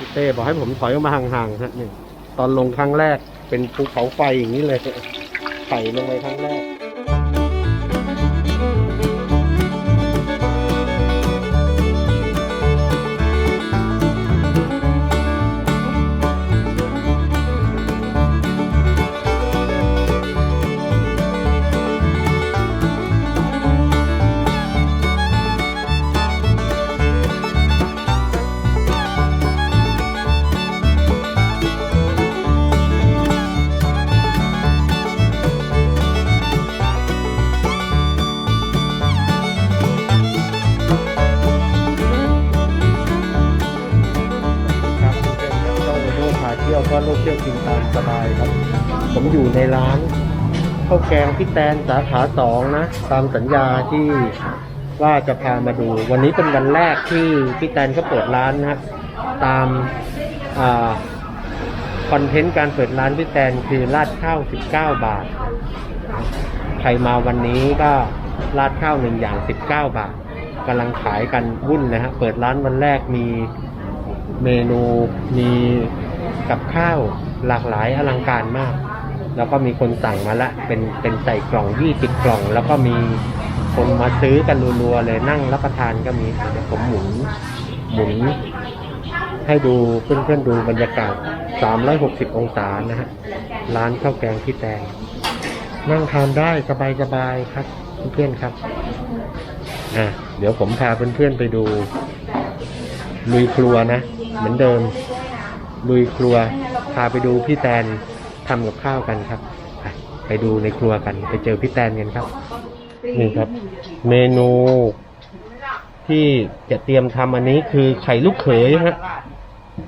พี่เต้บอกให้ผมถอยออกมาห่างๆฮะนี่ตอนลงครั้งแรกเป็นภูเขาไฟอย่างนี้เลยไข่ลงไปครั้งแรก พาเที่ยวก็โลกเที่ยวกินตามสบายครับ ผมอยู่ในร้านข้าวแกงพี่แตนสาขาสองนะ ตามสัญญาที่ว่าจะพามาดู วันนี้เป็นวันแรกที่พี่แตนเขาเปิดร้านนะครับ ตามอคอนเทนต์การเปิดร้านพี่แตนคือราดข้าว 19 บาท ใครมาวันนี้ก็ราดข้าวหนึ่งอย่าง 19 บาทกำลังขายกันวุ่นเลยฮะ เปิดร้านวันแรกมีเมนูมี กับข้าวหลากหลายอลังการมาก แล้วก็มีคนสั่งมาละ เป็นเป็นใส่กล่องยี่สิบกล่อง แล้วก็มีคนมาซื้อกันรัวๆเลยนั่งรับประทานก็มีเดี๋ยวผมหมุนหมุนให้ดูเพื่อนๆดูบรรยากาศ 360 องศานะฮะ ร้านข้าวแกงพี่แตง นั่งทานได้สบายๆครับเพื่อนๆครับ อะเดี๋ยวผมพาเพื่อนๆไปดูลุยครัวนะ เหมือนเดิม ลุยครัวพาไปดูพี่แตนทำกับข้าวกันครับ ไปดูในครัวกัน ไปเจอพี่แตนกันครับ นี่ครับ เมนูที่จะเตรียมทำอันนี้คือไข่ลูกเขยฮะ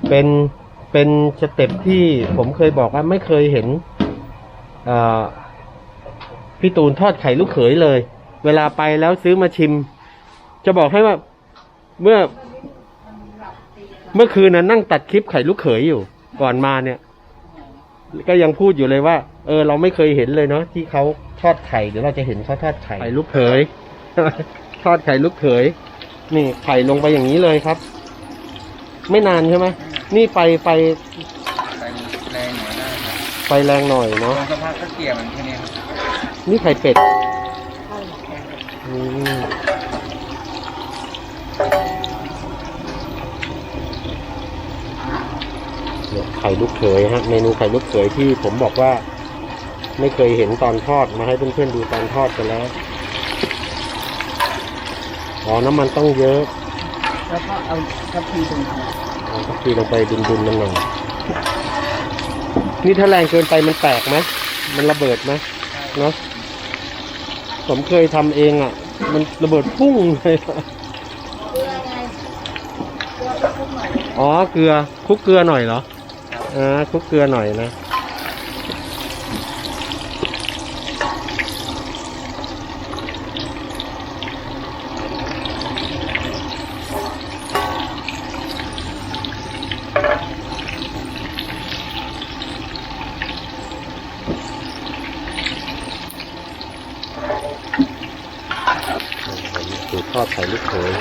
เป็นเป็นสเต็ปที่ผมเคยบอกว่าไม่เคยเห็นพี่ตูนทอดไข่ลูกเขยเลย เวลาไปแล้วซื้อมาชิม จะบอกให้ว่าเมื่อ เมื่อคืนนั้นนั่งตัดคลิปไข่ลูกเขยอยู่ ก่อนมาเนี่ย ก็ยังพูดอยู่เลยว่า เออ เราไม่เคยเห็นเลยเนาะที่เขาทอดไข่เดี๋ยวเราจะเห็นเขาทอดไข่ไข่ลูกเขยทอดไข่ลูกเขยนี่ไข่ลงไปอย่างนี้เลยครับ ไม่นานใช่ไหมนี่ไฟไฟไปแรงหน่อยได้ครับไฟแรงหน่อยเนาะตรงสภาพก็เกี่ยมันแค่นี้ครับนี่ไข่เป็ดอืมเนี่ยไข่ลูกเขยฮะ เมนูไข่ลูกเขยที่ผมบอกว่า ไม่เคยเห็นตอนทอดมาให้เพื่อนๆดูตอนทอดกันแล้วอ๋อน้ำมันต้องเยอะ แล้วก็เอาทัพพีตรงนี้เอาสักทีลงไปดุนๆมันหน่อยนี่ถ้าแรงเกินไปมันแตกไหมมันระเบิดไหมเนาะผมเคยทำเองอะ มันระเบิดพุ่งเลยอะอ๋อเกลือคลุกเกลือหน่อยเหรอ อ่าคลุกเกลือหน่อยนะ สูตรทอดไข่ลูกเขย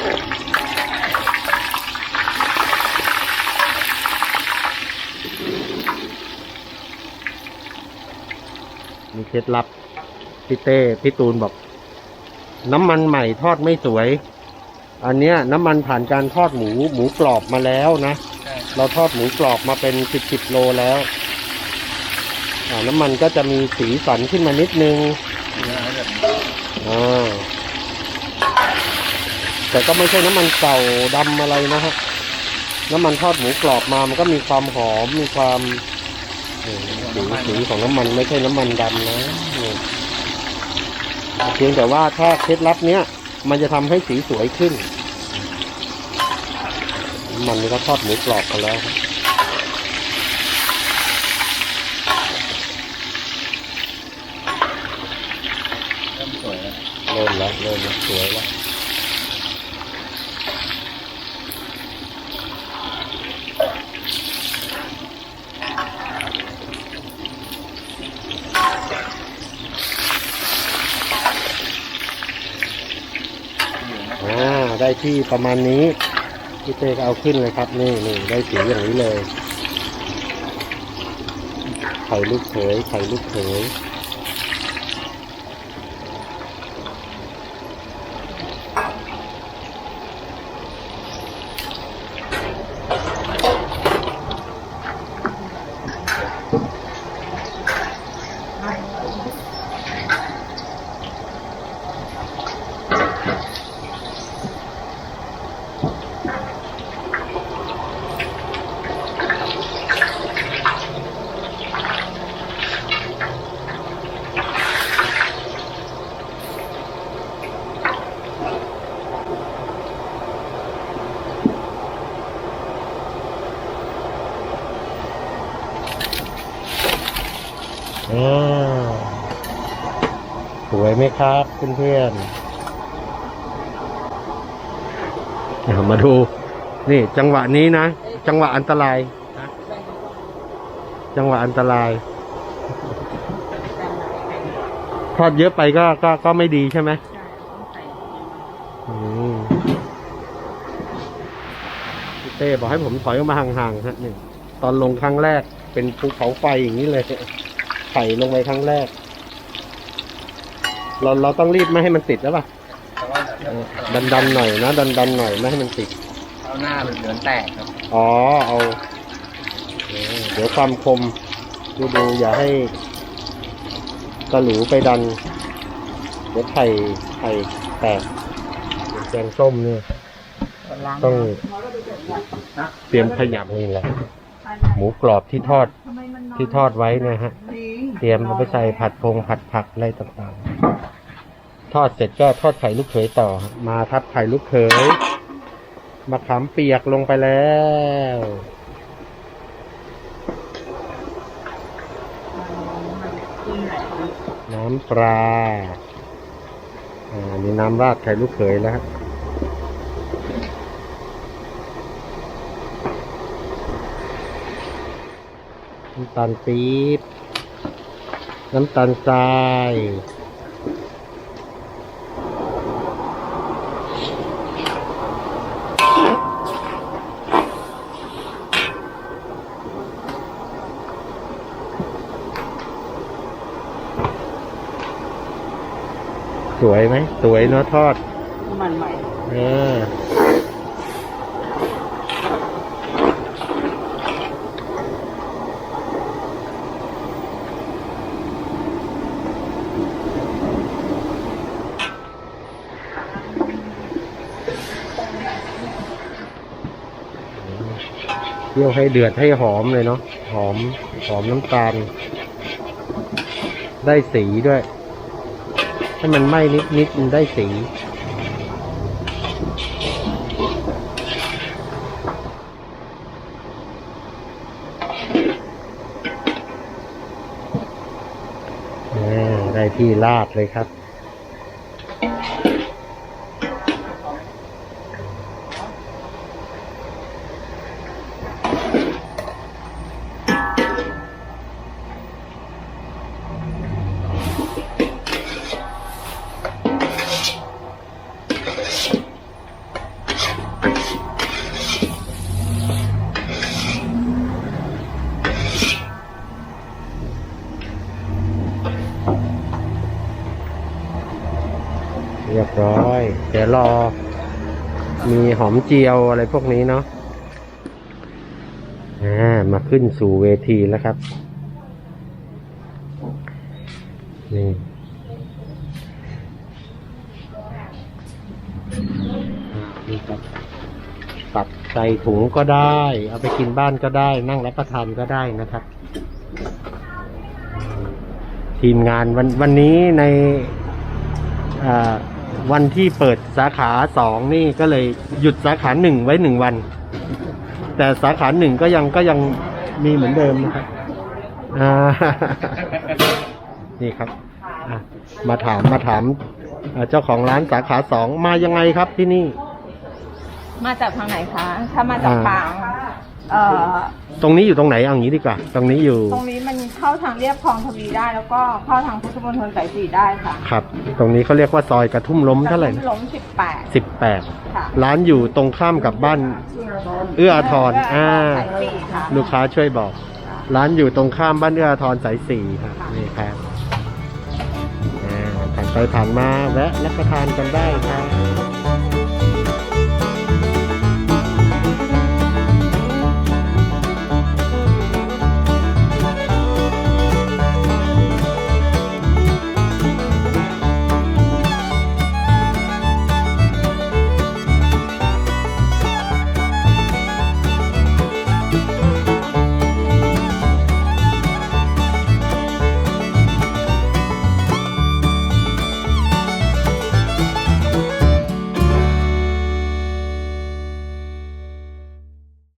เคล็ดลับพี่เต้พี่ตูนบอก น้ำมันใหม่ทอดไม่สวย อันเนี้ยน้ำมันผ่านการทอดหมูหมูกรอบมาแล้วนะใช่เราทอดหมูกรอบมาเป็นสิบสิบโลแล้วอ่าน้ำมันก็จะมีสีสันขึ้นมานิดนึงเนื้อแบบนี้อ่าแต่ก็ไม่ใช่น้ำมันเก่าดำอะไรนะฮะน้ำมันทอดหมูกรอบมามันก็มีความหอมมีความนี่ สีสีของน้ำมันไม่ใช่น้ำมันดำนะนี่เพียงแต่ว่าถ้าเคล็ดลับเนี้ย มันจะทำให้สีสวยขึ้น มันนี่ก็ทอดหมูกรอบกันแล้วครับเริ่มสวยแล้วเริ่มแล้วเริ่มแล้วสวยแล้วอ่าได้ ที่ประมาณนี้พี่เต้ก็เอาขึ้นเลยครับ นี่นี่ได้สีอย่างนี้เลย ไข่ลูกเขยไข่ลูกเขย อ่าสวยไหมครับเพื่อนๆเอามาดู นี่จังหวะนี้นะ จังหวะอันตราย จังหวะอันตราย ทอดเยอะไปก็ก็ก็ไม่ดีใช่ไหมอืมพี่เต้บอกให้ผมถอยออกมาห่างๆฮะนี่ตอนลงครั้งแรกเป็นภูเขาไฟอย่างนี้เลย ไข่ลงไปครั้งแรก เราเราต้องรีบไม่ให้มันติดแล้วป่ะแต่ว่าเออดันดันๆหน่อยนะ ดันดันๆหน่อยไม่ให้มันติด เอาหน้าเหลือนแตกครับอ๋อเอาเออเดี๋ยวความคมดูดูอย่าให้กระหลูไปดัน เดี๋ยวไข่ไข่แตกแกงส้มเนี่ยต้องเตรียมขยำนี่แหละ หมูกรอบที่ทอดที่ทอดไว้เนะฮะเตรียมเอาไปใส่ผัดพงผัดผักอะไรต่างๆ ทอดเสร็จก็ทอดไข่ลูกเขยต่อ มาทับไข่ลูกเขยมะขามเปียกลงไปแล้ว น้ำปลาอ่านี่น้ำราดไข่ลูกเขยแล้วฮะน้ำตาลปี๊บ น้ำตาลทรายสวยไหม สวยเนาะทอด มันใหม่ เออ ยวให้เดือดให้หอมเลยเนาะหอมหอมน้ำตาล ได้สีด้วยให้มันไหม้นิดนิดๆมันได้สี ได้ที่ลาดเลยครับ รอ มีหอมเจียวอะไรพวกนี้เนาะอ่ามาขึ้นสู่เวทีแล้วครับ นี่นี่ครับตัดใส่ถุงก็ได้ เอาไปกินบ้านก็ได้ นั่งรับประทานก็ได้นะครับ ทีมงานวันวันนี้ในอ่า วันที่เปิดสาขาสองนี่ก็เลยหยุดสาขาหนึ่งไว้หนึ่งวัน แต่สาขาหนึ่งก็ยังก็ยังมีเหมือนเดิมนะครับอ่านี่ครับอะมาถามมาถามอ่าเจ้าของร้านสาขาสองมายังไงครับที่นี่ มาจากทางไหนคะ ถ้ามาจากอ่าทาง เอ่อตรงนี้อยู่ตรงไหนเอาอย่างนี้ดีกว่า ตรงนี้อยู่ ตรงนี้มันเข้าทางเรียบคลองทวีได้ แล้วก็เข้าทางพุทธมณฑลสายสี่ได้ค่ะครับ ตรงนี้เขาเรียกว่าซอยกระทุ่มล้มเท่าไหร่นะล้มสิบแปดสิบแปดค่ะร้านอยู่ตรงข้ามกับบ้าน เอื้ออาทรอ่า สายสี่ค่ะลูกค้าช่วยบอก ร้านอยู่ตรงข้ามบ้านเอื้ออาทรสายสี่ครับนี่ครับอ่าผ่านไปผ่านมาแวะรับประทานกันได้ครับ